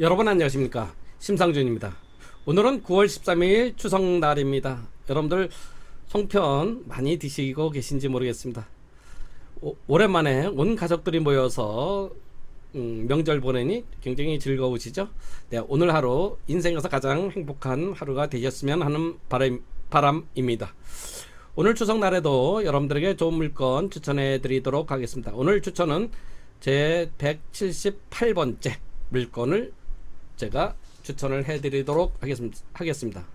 여러분 안녕하십니까? 심상준입니다. 오늘은 9월 13일 추석날입니다. 여러분들 송편 많이 드시고 계신지 모르겠습니다. 오, 오랜만에 온 가족들이 모여서 음, 명절 보내니 굉장히 즐거우시죠? 네, 오늘 하루 인생에서 가장 행복한 하루가 되셨으면 하는 바람, 바람입니다. 오늘 추석날에도 여러분들에게 좋은 물건 추천해 드리도록 하겠습니다. 오늘 추천은 제 178번째 물건을 제가 추천을 해드리도록 하겠습니다.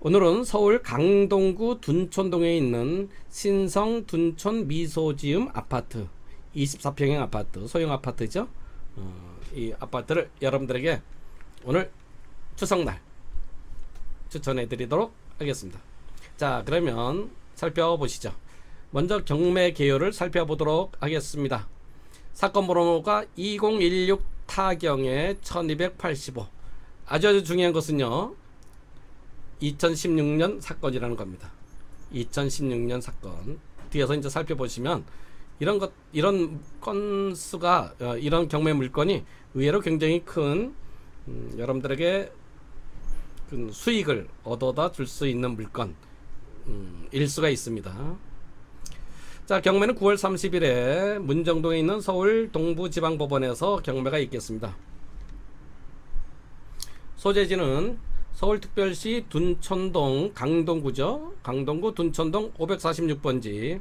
오늘은 서울 강동구 둔촌동에 있는 신성 둔촌 미소지음 아파트 24평형 아파트 소형 아파트죠. 어, 이 아파트를 여러분들에게 오늘 추석날 추천해드리도록 하겠습니다. 자 그러면 살펴보시죠. 먼저 경매 개요를 살펴보도록 하겠습니다. 사건 번호가 2016 타경의 1285. 아주 아주 중요한 것은요. 2016년 사건이라는 겁니다. 2016년 사건. 뒤에서 이제 살펴보시면 이런 것 이런 건수가 어, 이런 경매 물건이 의외로 굉장히 큰 음, 여러분들에게 큰 수익을 얻어다 줄 수 있는 물건 음, 일 수가 있습니다. 자, 경매는 9월 30일에 문정동에 있는 서울 동부지방법원에서 경매가 있겠습니다. 소재지는 서울특별시 둔촌동 강동구죠. 강동구 둔촌동 546번지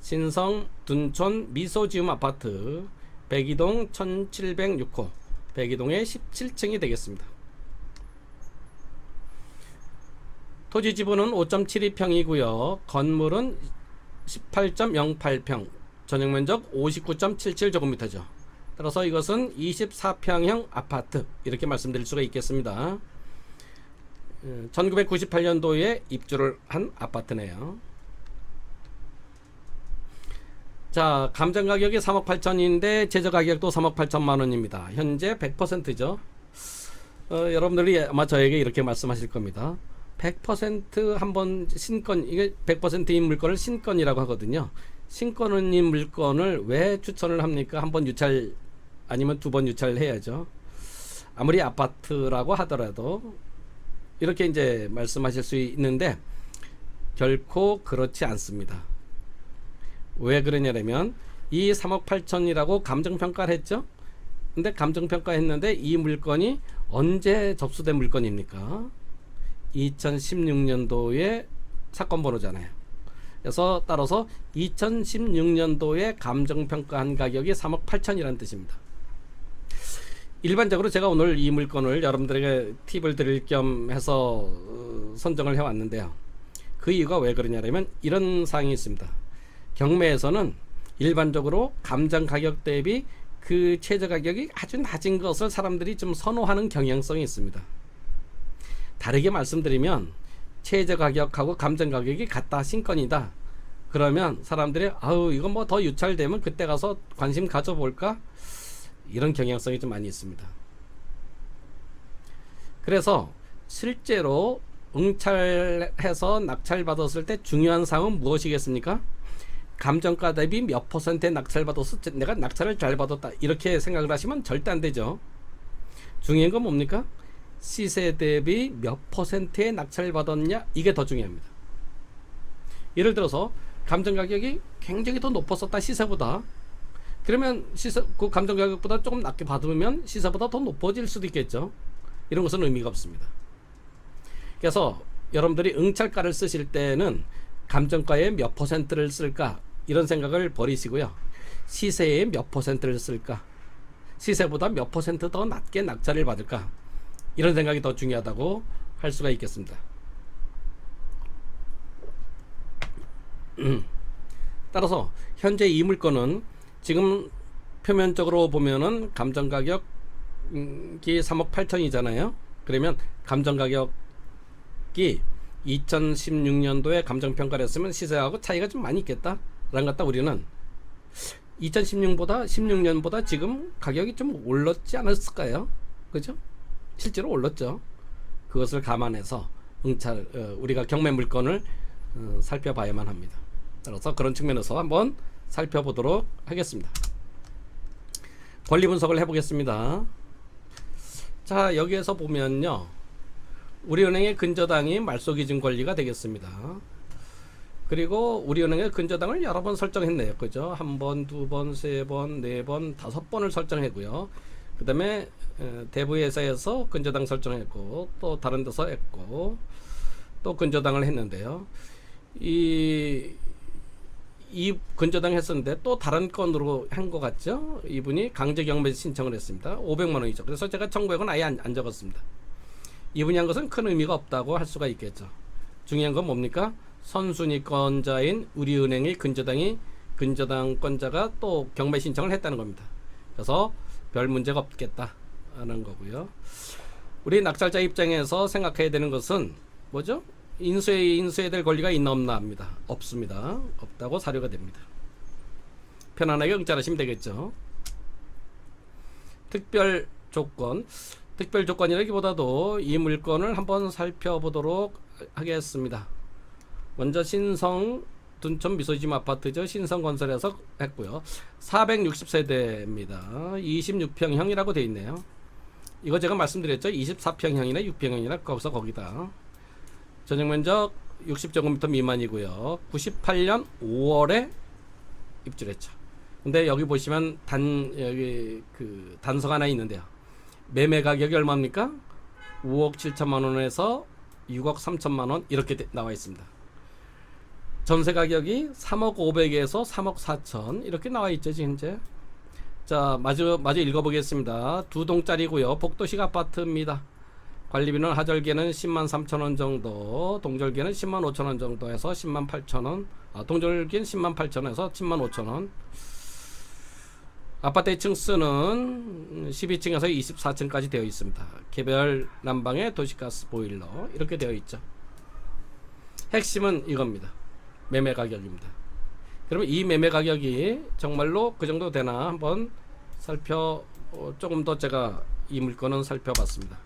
신성 둔촌 미소지음 아파트 백이동 1706호 백이동의 17층이 되겠습니다. 토지 지분은 5.72평이고요. 건물은 18.08평, 전용 면적 59.77제곱미터죠. 따라서 이것은 24평형 아파트 이렇게 말씀드릴 수가 있겠습니다. 1998년도에 입주를 한 아파트네요. 자, 감정 가격이 3억 8천인데 제조 가격도 3억 8천만 원입니다. 현재 100%죠. 어, 여러분들이 아마 저에게 이렇게 말씀하실 겁니다. 100% 한번 신건 이게 100%인 물건을 신건이라고 하거든요. 신건인 물건을 왜 추천을 합니까? 한번 유찰 아니면 두 번 유찰을 해야죠. 아무리 아파트라고 하더라도 이렇게 이제 말씀하실 수 있는데 결코 그렇지 않습니다. 왜 그러냐면 이 3억 8천이라고 감정 평가를 했죠. 근데 감정 평가했는데 이 물건이 언제 접수된 물건입니까? 2016년도에 사건 번호잖아요. 그래서 따라서 2016년도에 감정 평가한 가격이 3억 8천이라는 뜻입니다. 일반적으로 제가 오늘 이 물건을 여러분들에게 팁을 드릴 겸 해서 어, 선정을 해 왔는데요. 그 이유가 왜 그러냐면 이런 사항이 있습니다. 경매에서는 일반적으로 감정 가격 대비 그 최저 가격이 아주 낮은 것을 사람들이 좀 선호하는 경향성이 있습니다. 다르게 말씀드리면 최저 가격하고 감정 가격이 같다 신건이다. 그러면 사람들이 아우 이거 뭐 더 유찰되면 그때 가서 관심 가져볼까 이런 경향성이 좀 많이 있습니다. 그래서 실제로 응찰해서 낙찰 받았을 때 중요한 사항은 무엇이겠습니까? 감정가 대비 몇 퍼센트의 낙찰 받았어 내가 낙찰을 잘 받았다 이렇게 생각을 하시면 절대 안 되죠. 중요한 건 뭡니까? 시세 대비 몇 퍼센트의 낙찰을 받았냐 이게 더 중요합니다. 예를 들어서 감정 가격이 굉장히 더 높았었다 시세보다 그러면 시세 그 감정 가격보다 조금 낮게 받으면 시세보다 더 높아질 수도 있겠죠. 이런 것은 의미가 없습니다. 그래서 여러분들이 응찰가를 쓰실 때는 감정가의 몇 퍼센트를 쓸까 이런 생각을 버리시고요. 시세의 몇 퍼센트를 쓸까 시세보다 몇 퍼센트 더 낮게 낙찰을 받을까 이런 생각이 더 중요하다고 할 수가 있겠습니다. 따라서 현재 이 물건은 지금 표면적으로 보면은 감정 가격이 3억 8천이잖아요. 그러면 감정 가격이 2016년도에 감정 평가를 했으면 시세하고 차이가 좀 많이 있겠다. 라는 것다 우리는 2016보다 16년보다 지금 가격이 좀 올랐지 않았을까요? 그죠? 실제로 올랐죠. 그것을 감안해서 응찰 어, 우리가 경매 물건을 어, 살펴봐야만 합니다. 따라서 그런 측면에서 한번 살펴보도록 하겠습니다. 권리 분석을 해보겠습니다. 자 여기에서 보면요 우리은행의 근저당이 말소기준 권리가 되겠습니다 그리고 우리은행의 근저당을 여러 번 설정했네요 그죠 한 번 두 번 세 번 네 번 다섯 번을 설정했고요 그 다음에 대부 회사에서 근저당 설정했고 또 다른 데서 했고 또 근저당을 했는데요 이 이 근저당 했었는데 또 다른 건으로 한 것 같죠? 이분이 강제 경매 신청을 했습니다. 500만 원이죠. 그래서 제가 1,900원 아예 안, 안 적었습니다. 이분이 한 것은 큰 의미가 없다고 할 수가 있겠죠. 중요한 건 뭡니까? 선순위권자인 우리은행의 근저당이 근저당권자가 또 경매 신청을 했다는 겁니다. 그래서 별 문제가 없겠다는 거고요. 우리 낙찰자 입장에서 생각해야 되는 것은 뭐죠? 인수해 인수해야 될 권리가 있나 없나 합니다. 없습니다. 없다고 사료가 됩니다. 편안하게 응찰하시면 되겠죠. 특별 조건, 특별 조건이라기보다도 이 물건을 한번 살펴보도록 하겠습니다. 먼저 신성 둔촌 미소짐 아파트죠. 신성건설에서 했고요. 460세대입니다. 26평형이라고 되어 있네요. 이거 제가 말씀드렸죠. 24평형이나 6평형이나 거기서 거기다. 전용 면적 60제곱미터 미만이고요. 98년 5월에 입주했죠. 근데 여기 보시면 단 여기 그 단서가 하나 있는데요. 매매 가격이 얼마입니까? 5억 7천만 원에서 6억 3천만 원 이렇게 돼- 나와 있습니다. 전세 가격이 3억 5백에서 3억 4천 이렇게 나와 있죠 현재. 자 마저 마저 읽어보겠습니다. 두 동짜리고요. 복도식 아파트입니다. 관리비는 하절기에는 10만 3천 원 정도, 동절기에는 10만 5천 원 정도 해서 10만 8천 원, 아, 동절기엔 10만 8천 원에서 10만 5천 원. 아파트 2층 수는 12층에서 24층까지 되어 있습니다. 개별 난방에 도시가스 보일러 이렇게 되어 있죠. 핵심은 이겁니다. 매매 가격입니다. 그러면 이 매매 가격이 정말로 그 정도 되나 한번 살펴 어, 조금 더 제가 이 물건은 살펴봤습니다.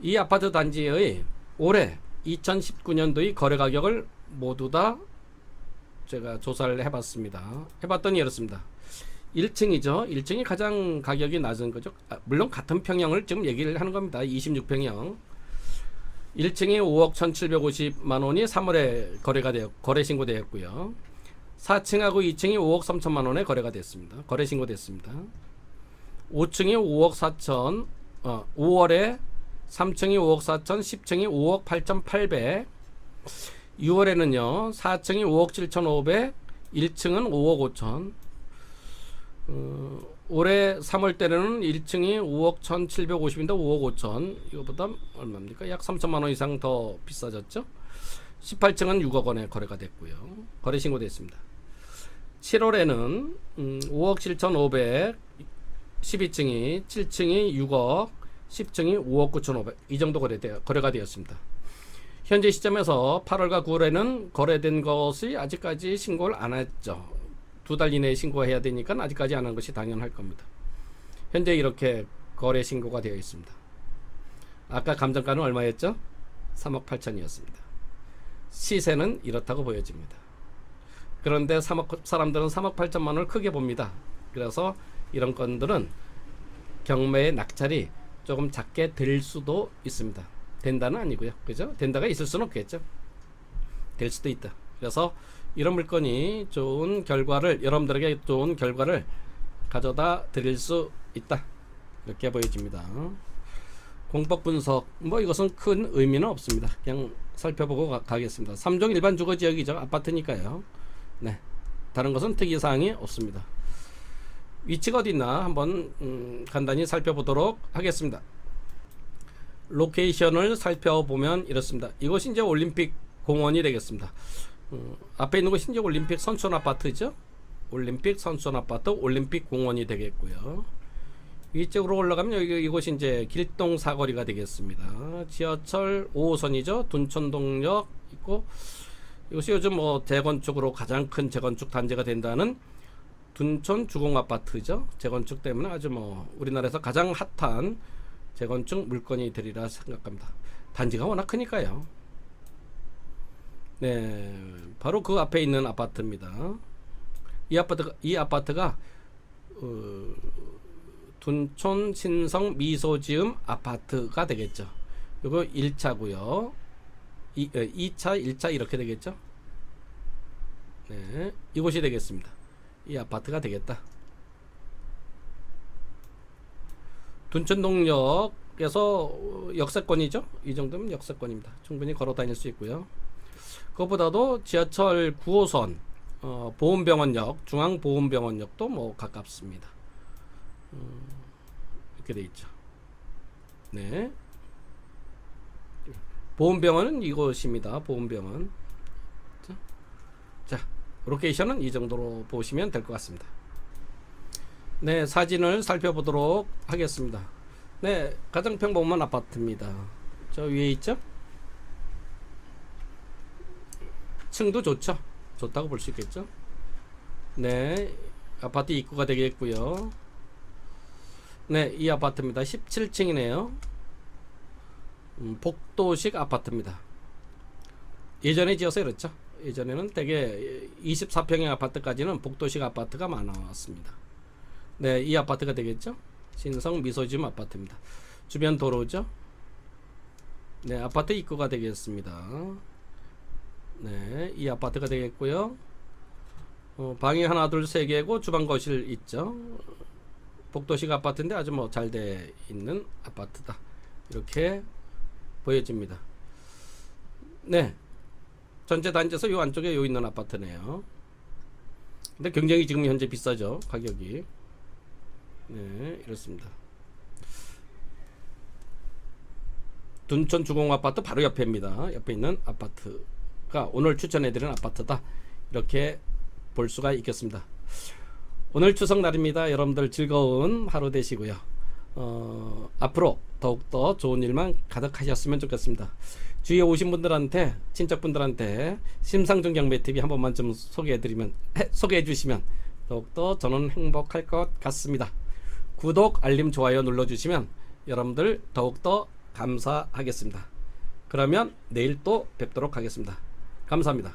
이 아파트 단지의 올해 2019년도의 거래 가격을 모두 다 제가 조사를 해봤습니다. 해봤더니 이렇습니다. 1층이죠. 1층이 가장 가격이 낮은 거죠. 아, 물론 같은 평형을 지금 얘기를 하는 겁니다. 26평형. 1층이 5억 1,750만 원이 3월에 거래가 되었 거래 신고되었고요. 4층하고 2층이 5억 3천만 원에 거래가 됐습니다. 거래 신고됐습니다. 5층이 5억 4천 어, 5월에 3층이 5억 4천, 10층이 5억 8,800. 6월에는요. 4층이 5억 7,500, 1층은 5억 5천. 어, 올해 3월 때는 1층이 5억 1,750인데 5억 5천. 이거보다 얼마입니까? 약 3천만 원 이상 더 비싸졌죠? 18층은 6억 원에 거래가 됐고요. 거래 신고됐습니다. 7월에는 음, 5억 7,500, 12층이 7층이 6억, 10층이 5억 9,500. 이 정도 거래되, 거래가 되었습니다. 현재 시점에서 8월과 9월에는 거래된 것이 아직까지 신고를 안 했죠. 두 달 이내에 신고해야 되니까 아직까지 안 한 것이 당연할 겁니다. 현재 이렇게 거래 신고가 되어 있습니다. 아까 감정가는 얼마였죠? 3억 8천이었습니다. 시세는 이렇다고 보여집니다. 그런데 3억 사람들은 3억 8천만 원을 크게 봅니다. 그래서 이런 건들은 경매의 낙찰이 조금 작게 될 수도 있습니다. 된다는 아니고요. 그죠? 된다가 있을 수는 없겠죠. 될 수도 있다. 그래서 이런 물건이 좋은 결과를 여러분들에게 좋은 결과를 가져다 드릴 수 있다. 이렇게 보여집니다. 공법 분석 뭐 이것은 큰 의미는 없습니다. 그냥 살펴보고 가, 겠습니다 3종 일반 주거 지역이죠. 아파트니까요. 네. 다른 것은 특이 사항이 없습니다. 위치가 어디 있나 한번 음, 간단히 살펴보도록 하겠습니다. 로케이션을 살펴보면 이렇습니다. 이것이 이제 올림픽 공원이 되겠습니다. 음, 앞에 있는 것이 이제 올림픽 선촌 아파트죠. 올림픽 선촌 아파트 올림픽 공원이 되겠고요. 위쪽으로 올라가면 여기 이곳이 이제 길동 사거리가 되겠습니다. 지하철 5호선이죠. 둔촌동역 있고 이것이 요즘 뭐 재건축으로 가장 큰 재건축 단지가 된다는 둔촌 주공 아파트죠. 재건축 때문에 아주 뭐 우리나라에서 가장 핫한 재건축 물건이 되리라 생각합니다. 단지가 워낙 크니까요. 네, 바로 그 앞에 있는 아파트입니다. 이 아파트가 이 아파트가 어, 둔촌 신성 미소지음 아파트가 되겠죠. 요거 1차고요. 이, 2차, 1차 이렇게 되겠죠. 네, 이곳이 되겠습니다. 이 아파트가 되겠다. 둔촌동역에서 역세권이죠. 이 정도면 역세권입니다. 충분히 걸어 다닐 수 있고요. 그것보다도 지하철 9호선 어, 보험병원역, 중앙보험병원역도 뭐 가깝습니다. 음, 이렇게 돼 있죠. 네. 보험병원은 이곳입니다. 보험병원. 자, 자, 로케이션은 이 정도로 보시면 될 것 같습니다. 네, 사진을 살펴보도록 하겠습니다. 네, 가장 평범한 아파트입니다. 저 위에 있죠? 층도 좋죠. 좋다고 볼 수 있겠죠. 네, 아파트 입구가 되겠고요. 네, 이 아파트입니다. 17층이네요. 음, 복도식 아파트입니다. 예전에 지어서 이렇죠. 예전에는 대개 24평의 아파트까지는 복도식 아파트가 많았습니다. 네, 이 아파트가 되겠죠. 신성 미소지음 아파트입니다. 주변 도로죠. 네, 아파트 입구가 되겠습니다. 네, 이 아파트가 되겠고요. 어, 방이 하나, 둘, 세 개고 주방 거실 있죠. 복도식 아파트인데 아주 뭐 잘 돼 있는 아파트다. 이렇게 보여집니다. 네, 전체 단지에서 요 안쪽에 요 있는 아파트네요. 근데 굉장히 지금 현재 비싸죠 가격이. 네, 이렇습니다. 둔촌 주공 아파트 바로 옆에입니다. 옆에 있는 아파트 가 오늘 추천해드린 아파트다. 이렇게 볼 수가 있겠습니다. 오늘 추석 날입니다. 여러분들 즐거운 하루 되시고요. 어, 앞으로 더욱더 좋은 일만 가득하셨으면 좋겠습니다. 주위에 오신 분들한테 친척분들한테 심상정 경매 TV 한 번만 좀 소개해드리면 소개해주시면 더욱더 저는 행복할 것 같습니다. 구독, 알림, 좋아요 눌러주시면 여러분들 더욱더 감사하겠습니다. 그러면 내일 또 뵙도록 하겠습니다. 감사합니다.